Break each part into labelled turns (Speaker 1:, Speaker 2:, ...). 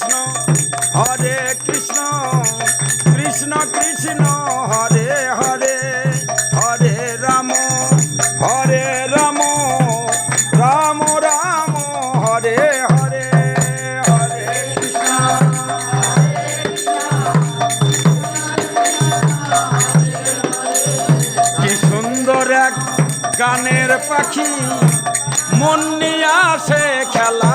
Speaker 1: কৃষ্ণ হরে কৃষ্ণ কৃষ্ণ কৃষ্ণ হরে হরে হরে রাম হরে রাম রাম রাম হরে হরে হরে কৃষ্ণ কি সুন্দর এক গানের পাখি মন নিয়ে আসে খেলা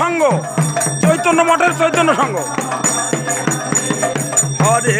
Speaker 1: সংঘ চৈতন্য মঠের চৈতন্য সংঘ হরে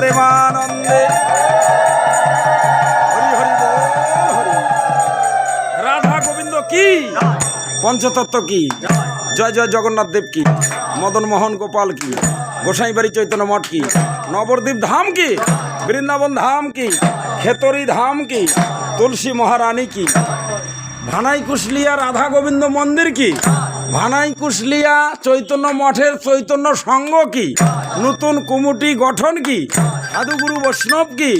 Speaker 1: প্রেমানন্দে রাধা গোবিন্দ কি পঞ্চতত্ত্ব কি জয় জয় জগন্নাথ দেব কি মদন মোহন গোপাল কি গোসাই বাড়ি চৈতন্য মঠ কি নবদ্বীপ ধাম কি বৃন্দাবন ধাম কি খেতরি ধাম কি তুলসী মহারানী কি ভানাই কুশলিয়া রাধা গোবিন্দ মন্দির কি ভানাই কুশলিয়া চৈতন্য মঠের চৈতন্য সঙ্গ কি নতুন কমিটি গঠন কি সাধুগুরু বৈষ্ণব কি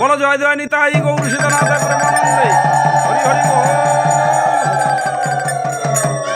Speaker 1: বলো জয় জয় নিতাই গৌর সীতানাথ হরি হরি